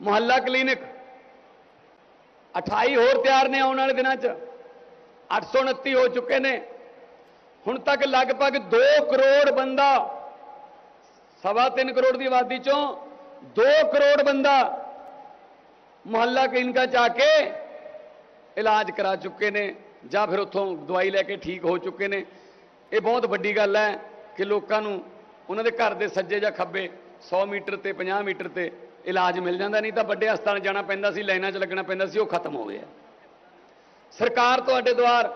ਮੁਹੱਲਾ clinic. 28 ਹੋਰ ਤਿਆਰ ਨੇ ਆਉਣ ਵਾਲੇ ਦਿਨਾਂ 'ਚ। 829 ਹੋ ਚੁੱਕੇ ਨੇ। ਹੁਣ ਤੱਕ ਲਗਭਗ 2 ਕਰੋੜ ਬੰਦਾ, ਸਵਾ ਤਿੰਨ ਕਰੋੜ ਦੀ ਆਬਾਦੀ ਚੋਂ 2 ਕਰੋੜ ਬੰਦਾ ਮੁਹੱਲਾ ਕਲੀਨਿਕਾਂ 'ਚ ਆ ਕੇ ਇਲਾਜ ਕਰਾ ਚੁੱਕੇ ਨੇ ਜਾਂ ਫਿਰ ਉੱਥੋਂ ਦਵਾਈ ਲੈ ਕੇ ਠੀਕ ਹੋ ਚੁੱਕੇ ਨੇ। ਇਹ ਬਹੁਤ ਵੱਡੀ ਗੱਲ ਹੈ ਕਿ ਲੋਕਾਂ ਨੂੰ ਉਹਨਾਂ ਦੇ ਘਰ ਦੇ ਸੱਜੇ ਜਾਂ ਖੱਬੇ 100 ਮੀਟਰ ਤੇ 50 ਮੀਟਰ ਤੇ ਇਲਾਜ ਮਿਲ ਜਾਂਦਾ, ਨਹੀਂ ਤਾਂ ਵੱਡੇ ਹਸਪਤਾਲ ਜਾਣਾ ਪੈਂਦਾ ਸੀ, ਲਾਈਨਾਂ 'ਚ ਲੱਗਣਾ ਪੈਂਦਾ ਸੀ, ਉਹ ਖਤਮ ਹੋ ਗਿਆ। ਸਰਕਾਰ ਤੁਹਾਡੇ ਦੁਆਰ,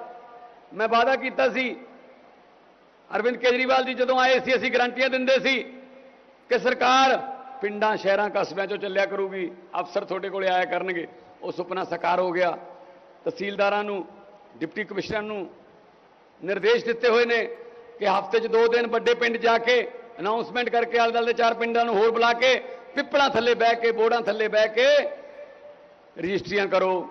ਮੈਂ ਵਾਅਦਾ ਕੀਤਾ ਸੀ, ਅਰਵਿੰਦ ਕੇਜਰੀਵਾਲ ਜੀ ਜਦੋਂ ਆਏ ਸੀ, ਅਸੀਂ ਗਰੰਟੀਆਂ ਦਿੰਦੇ ਸੀ ਕਿ ਸਰਕਾਰ ਪਿੰਡਾਂ, ਸ਼ਹਿਰਾਂ, ਕਸਬਿਆਂ 'ਚੋਂ ਚੱਲਿਆ ਕਰੂਗੀ, ਅਫਸਰ ਤੁਹਾਡੇ ਕੋਲੇ ਆਇਆ ਕਰਨਗੇ, ਉਹ ਸੁਪਨਾ ਸਾਕਾਰ ਹੋ ਗਿਆ। ਤਹਿਸੀਲਦਾਰਾਂ ਨੂੰ, ਡਿਪਟੀ ਕਮਿਸ਼ਨਰ ਨੂੰ ਨਿਰਦੇਸ਼ ਦਿੱਤੇ ਹੋਏ ਨੇ ਕਿ ਹਫ਼ਤੇ 'ਚ ਦੋ ਦਿਨ ਵੱਡੇ ਪਿੰਡ ਜਾ ਕੇ ਅਨਾਉਂਸਮੈਂਟ ਕਰਕੇ ਆਲੇ ਦੁਆਲੇ ਦੇ ਚਾਰ ਪਿੰਡਾਂ ਨੂੰ ਹੋਰ ਬੁਲਾ ਕੇ ਪਿੱਪਲਾਂ ਥੱਲੇ ਬਹਿ ਕੇ, ਬੋੜਾਂ ਥੱਲੇ ਬਹਿ ਕੇ ਰਜਿਸਟਰੀਆਂ ਕਰੋ,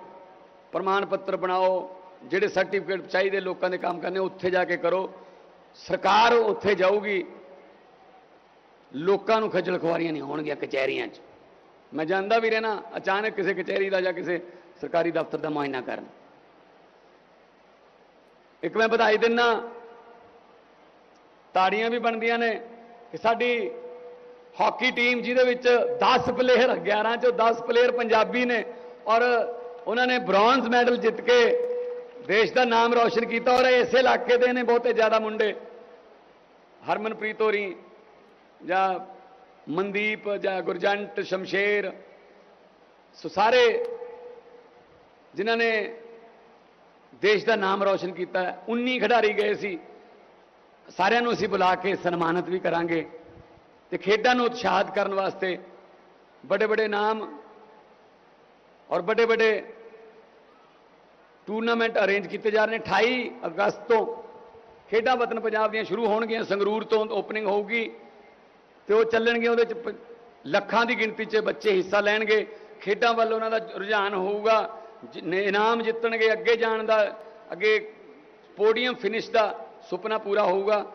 ਪ੍ਰਮਾਣ ਪੱਤਰ ਬਣਾਓ, ਜਿਹੜੇ ਸਰਟੀਫਿਕੇਟ ਚਾਹੀਦੇ ਲੋਕਾਂ ਦੇ ਕੰਮ ਕਰਨੇ, ਉੱਥੇ ਜਾ ਕੇ ਕਰੋ। ਸਰਕਾਰ ਉੱਥੇ ਜਾਊਗੀ, ਲੋਕਾਂ ਨੂੰ ਖੱਜਲ ਖੁਆਰੀਆਂ ਨਹੀਂ ਹੋਣਗੀਆਂ ਕਚਹਿਰੀਆਂ 'ਚ। ਮੈਂ ਜਾਂਦਾ ਵੀ ਰਹਿਣਾ, ਅਚਾਨਕ ਕਿਸੇ ਕਚਹਿਰੀ ਦਾ ਜਾਂ ਕਿਸੇ ਸਰਕਾਰੀ ਦਫ਼ਤਰ ਦਾ ਮੁਆਇਨਾ ਕਰਨ। ਇੱਕ ਮੈਂ ਵਧਾਈ ਦਿੰਨਾ, ਤਾੜੀਆਂ ਵੀ ਬਣਦੀਆਂ ਨੇ ਕਿ ਸਾਡੀ ਹਾਕੀ ਟੀਮ ਜਿਹਦੇ ਵਿੱਚ 10 ਪਲੇਅਰ 11 ਚੋਂ 10 ਪਲੇਅਰ ਪੰਜਾਬੀ ਨੇ ਔਰ ਉਹਨਾਂ ਨੇ ਬ੍ਰੌਂਜ਼ ਮੈਡਲ ਜਿੱਤ ਕੇ ਦੇਸ਼ ਦਾ ਨਾਮ ਰੌਸ਼ਨ ਕੀਤਾ ਔਰ ਇਸੇ ਇਲਾਕੇ ਦੇ ਨੇ ਬਹੁਤੇ ਜ਼ਿਆਦਾ ਮੁੰਡੇ, ਹਰਮਨਪ੍ਰੀਤ ਹੋਰੀ ਜਾਂ ਮਨਦੀਪ ਜਾਂ ਗੁਰਜੰਟ ਸ਼ਮਸ਼ੇਰ, ਸੋ ਸਾਰੇ ਜਿਨ੍ਹਾਂ ਨੇ ਦੇਸ਼ ਦਾ ਨਾਮ ਰੌਸ਼ਨ ਕੀਤਾ ਹੈ 19 ਖਿਡਾਰੀ ਗਏ ਸੀ, ਸਾਰਿਆਂ ਨੂੰ ਅਸੀਂ ਬੁਲਾ ਕੇ ਸਨਮਾਨਿਤ ਵੀ ਕਰਾਂਗੇ। ਤੇ ਖੇਡਾਂ ਨੂੰ ਉਤਸ਼ਾਹਿਤ ਕਰਨ ਵਾਸਤੇ ਵੱਡੇ ਵੱਡੇ ਨਾਮ ਔਰ ਵੱਡੇ ਵੱਡੇ ਟੂਰਨਾਮੈਂਟ ਅਰੇਂਜ ਕੀਤੇ ਜਾ ਰਹੇ ਨੇ। 28 ਅਗਸਤ ਤੋਂ ਖੇਡਾਂ ਵਤਨ ਪੰਜਾਬ ਦੀਆਂ ਸ਼ੁਰੂ ਹੋਣਗੀਆਂ। ਸੰਗਰੂਰ ਤੋਂ ਓਪਨਿੰਗ ਹੋਊਗੀ ਤੇ ਉਹ ਚੱਲਣਗੇ ਉਹਦੇ ਚ ਪ- ਲੱਖਾਂ ਦੀ ਗਿਣਤੀ 'ਚ ਬੱਚੇ ਹਿੱਸਾ ਲੈਣਗੇ। ਖੇਡਾਂ ਵੱਲ ਉਹਨਾਂ ਦਾ ਰੁਝਾਨ ਹੋਊਗਾ। ਜਿ- ਇਨਾਮ ਜਿੱਤਣਗੇ। ਅੱਗੇ ਜਾਣ ਦਾ, ਅੱਗੇ ਪੋਡੀਅਮ ਫਿਨਿਸ਼ ਦਾ ਸੁਪਨਾ ਪੂਰਾ ਹੋਊਗਾ।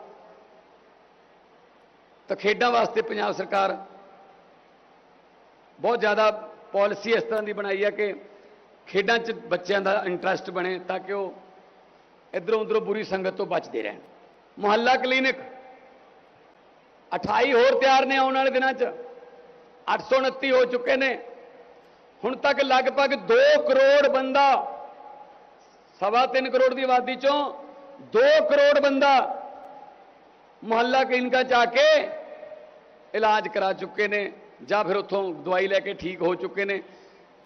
ਤਾਂ ਖੇਡਾਂ ਵਾਸਤੇ ਪੰਜਾਬ ਸਰਕਾਰ ਬਹੁਤ ਜ਼ਿਆਦਾ ਪਾਲਿਸੀ ਇਸ ਤਰ੍ਹਾਂ ਦੀ ਬਣਾਈ ਹੈ ਕਿ ਖੇਡਾਂ 'ਚ ਬੱਚਿਆਂ ਦਾ ਇੰਟਰਸਟ ਬਣੇ ਤਾਂ ਕਿ ਉਹ ਇਧਰੋਂ ਉਧਰੋਂ ਬੁਰੀ ਸੰਗਤ ਤੋਂ ਬਚਦੇ ਰਹਿਣ। ਮੁਹੱਲਾ ਕਲੀਨਿਕ 28 ਹੋਰ ਤਿਆਰ ਨੇ ਆਉਣ ਵਾਲੇ ਦਿਨਾਂ 'ਚ। 829 ਹੋ ਚੁੱਕੇ ਨੇ। ਹੁਣ ਤੱਕ ਲਗਭਗ 2 ਕਰੋੜ ਬੰਦਾ, ਸਵਾ ਤਿੰਨ ਕਰੋੜ ਦੀ ਆਬਾਦੀ ਚੋਂ 2 ਕਰੋੜ ਬੰਦਾ ਮੁਹੱਲਾ ਕਲੀਨਿਕਾਂ 'ਚ ਆ ਕੇ ਇਲਾਜ ਕਰਾ ਚੁੱਕੇ ਨੇ ਜਾਂ ਫਿਰ ਉੱਥੋਂ ਦਵਾਈ ਲੈ ਕੇ ਠੀਕ ਹੋ ਚੁੱਕੇ ਨੇ।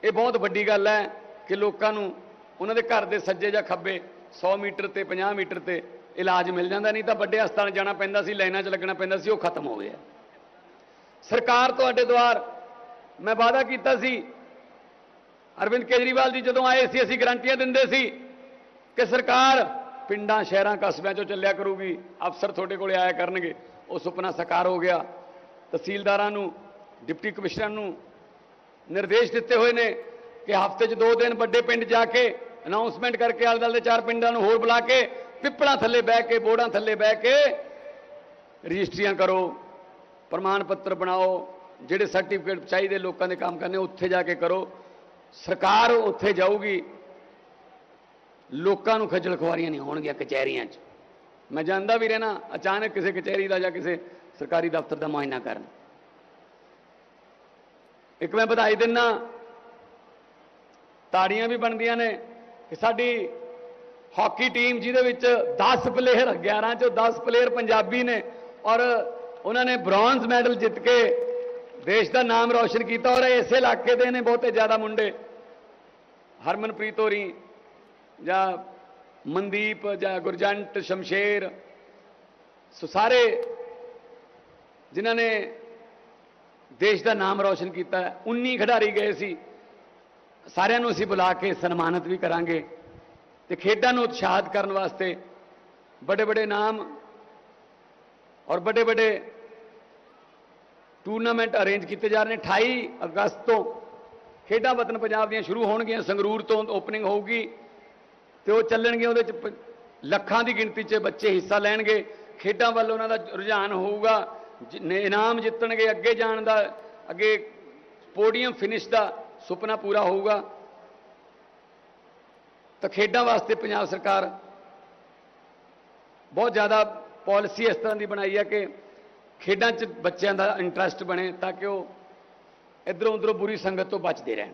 ਇਹ ਬਹੁਤ ਵੱਡੀ ਗੱਲ ਹੈ ਕਿ ਲੋਕਾਂ ਨੂੰ ਉਹਨਾਂ ਦੇ ਘਰ ਦੇ ਸੱਜੇ ਜਾਂ ਖੱਬੇ 100 ਮੀਟਰ ਤੇ 50 ਮੀਟਰ ਤੇ ਇਲਾਜ ਮਿਲ ਜਾਂਦਾ, ਨਹੀਂ ਤਾਂ ਵੱਡੇ ਹਸਪਤਾਲ ਜਾਣਾ ਪੈਂਦਾ ਸੀ, ਲਾਈਨਾਂ 'ਚ ਲੱਗਣਾ ਪੈਂਦਾ ਸੀ, ਉਹ ਖਤਮ ਹੋ ਗਿਆ। ਸਰਕਾਰ ਤੁਹਾਡੇ ਦੁਆਰ, ਮੈਂ ਵਾਅਦਾ ਕੀਤਾ ਸੀ, ਅਰਵਿੰਦ ਕੇਜਰੀਵਾਲ ਜੀ ਜਦੋਂ ਆਏ ਸੀ, ਅਸੀਂ ਗਰੰਟੀਆਂ ਦਿੰਦੇ ਸੀ ਕਿ ਸਰਕਾਰ ਪਿੰਡਾਂ, ਸ਼ਹਿਰਾਂ, ਕਸਬਿਆਂ 'ਚੋਂ ਚੱਲਿਆ ਕਰੂਗੀ। ਅਫਸਰ ਤੁਹਾਡੇ ਕੋਲੇ ਆਇਆ ਕਰਨਗੇ। ਉਹ ਸੁਪਨਾ ਸਾਕਾਰ ਹੋ ਗਿਆ। ਤਹਿਸੀਲਦਾਰਾਂ ਨੂੰ, ਡਿਪਟੀ ਕਮਿਸ਼ਨਰ ਨੂੰ ਨਿਰਦੇਸ਼ ਦਿੱਤੇ ਹੋਏ ਨੇ ਕਿ ਹਫ਼ਤੇ 'ਚ ਦੋ ਦਿਨ ਵੱਡੇ ਪਿੰਡ ਜਾ ਕੇ ਅਨਾਉਂਸਮੈਂਟ ਕਰਕੇ ਆਲੇ ਦੁਆਲੇ ਦੇ ਚਾਰ ਪਿੰਡਾਂ ਨੂੰ ਹੋਰ ਬੁਲਾ ਕੇ ਪਿੱਪਲਾਂ ਥੱਲੇ ਬਹਿ ਕੇ, ਬੋੜਾਂ ਥੱਲੇ ਬਹਿ ਕੇ ਰਜਿਸਟਰੀਆਂ ਕਰੋ, ਪ੍ਰਮਾਣ ਪੱਤਰ ਬਣਾਓ, ਜਿਹੜੇ ਸਰਟੀਫਿਕੇਟ ਚਾਹੀਦੇ ਲੋਕਾਂ ਦੇ ਕੰਮ ਕਰਨੇ, ਉੱਥੇ ਜਾ ਕੇ ਕਰੋ। ਸਰਕਾਰ ਉੱਥੇ ਜਾਊਗੀ। ਲੋਕਾਂ ਨੂੰ ਖੱਜਲ ਖੁਆਰੀਆਂ ਨਹੀਂ ਹੋਣਗੀਆਂ ਕਚਹਿਰੀਆਂ 'ਚ। ਮੈਂ ਜਾਣਦਾ ਵੀ ਰਹਿਣਾ, ਅਚਾਨਕ ਕਿਸੇ ਕਚਹਿਰੀ ਦਾ ਜਾਂ ਕਿਸੇ ਸਰਕਾਰੀ ਦਫ਼ਤਰ ਦਾ ਮੁਆਇਨਾ ਕਰਨ। ਇੱਕ ਮੈਂ ਵਧਾਈ ਦਿੰਨਾ, ਤਾੜੀਆਂ ਵੀ ਬਣਦੀਆਂ ਨੇ ਕਿ ਸਾਡੀ ਹਾਕੀ ਟੀਮ ਜਿਹਦੇ ਵਿੱਚ 10 ਪਲੇਅਰ 11 ਚੋਂ 10 ਪਲੇਅਰ ਪੰਜਾਬੀ ਨੇ ਔਰ ਉਹਨਾਂ ਨੇ ਬ੍ਰੌਂਜ਼ ਮੈਡਲ ਜਿੱਤ ਕੇ ਦੇਸ਼ ਦਾ ਨਾਮ ਰੌਸ਼ਨ ਕੀਤਾ ਔਰ ਇਸੇ ਇਲਾਕੇ ਦੇ ਨੇ ਬਹੁਤੇ ਜ਼ਿਆਦਾ ਮੁੰਡੇ। ਹਰਮਨਪ੍ਰੀਤ ਹੋਰੀ ਜਾਂ ਮਨਦੀਪ ਜਾਂ ਗੁਰਜੰਟ ਸ਼ਮਸ਼ੇਰ, ਸੋ ਸਾਰੇ ਜਿਨ੍ਹਾਂ ਨੇ ਦੇਸ਼ ਦਾ ਨਾਮ ਰੌਸ਼ਨ ਕੀਤਾ ਹੈ 19 ਖਿਡਾਰੀ ਗਏ ਸੀ। ਸਾਰਿਆਂ ਨੂੰ ਅਸੀਂ ਬੁਲਾ ਕੇ ਸਨਮਾਨਿਤ ਵੀ ਕਰਾਂਗੇ ਤੇ ਖੇਡਾਂ ਨੂੰ ਉਤਸ਼ਾਹਿਤ ਕਰਨ ਵਾਸਤੇ ਵੱਡੇ ਵੱਡੇ ਨਾਮ ਔਰ ਵੱਡੇ ਵੱਡੇ ਟੂਰਨਾਮੈਂਟ ਅਰੇਂਜ ਕੀਤੇ ਜਾ ਰਹੇ ਨੇ। 28 ਅਗਸਤ ਤੋਂ ਖੇਡਾਂ ਵਤਨ ਪੰਜਾਬ ਦੀਆਂ ਸ਼ੁਰੂ ਹੋਣਗੀਆਂ। ਸੰਗਰੂਰ ਤੋਂ ਓਪਨਿੰਗ ਹੋਊਗੀ। ਤੇ ਉਹ ਚੱਲਣਗੇ ਉਹਦੇ ਚ ਲੱਖਾਂ ਦੀ ਗਿਣਤੀ 'ਚ ਬੱਚੇ ਹਿੱਸਾ ਲੈਣਗੇ। ਖੇਡਾਂ ਵੱਲ ਉਹਨਾਂ ਦਾ ਰੁਝਾਨ ਹੋਊਗਾ। ਜਿ- ਇਨਾਮ ਜਿੱਤਣਗੇ, ਅੱਗੇ ਜਾਣ ਦਾ, ਅੱਗੇ ਪੋਡੀਅਮ ਫਿਨਿਸ਼ ਦਾ ਸੁਪਨਾ ਪੂਰਾ ਹੋਊਗਾ। ਤਾਂ ਖੇਡਾਂ ਵਾਸਤੇ ਪੰਜਾਬ ਸਰਕਾਰ ਬਹੁਤ ਜ਼ਿਆਦਾ ਪਾਲਿਸੀ ਇਸ ਤਰ੍ਹਾਂ ਦੀ ਬਣਾਈ ਹੈ ਕਿ ਖੇਡਾਂ 'ਚ ਬੱਚਿਆਂ ਦਾ ਇੰਟਰਸਟ ਬਣੇ ਤਾਂ ਕਿ ਉਹ ਇਧਰੋਂ ਉਧਰੋਂ ਬੁਰੀ ਸੰਗਤ ਤੋਂ ਬਚਦੇ ਰਹਿਣ।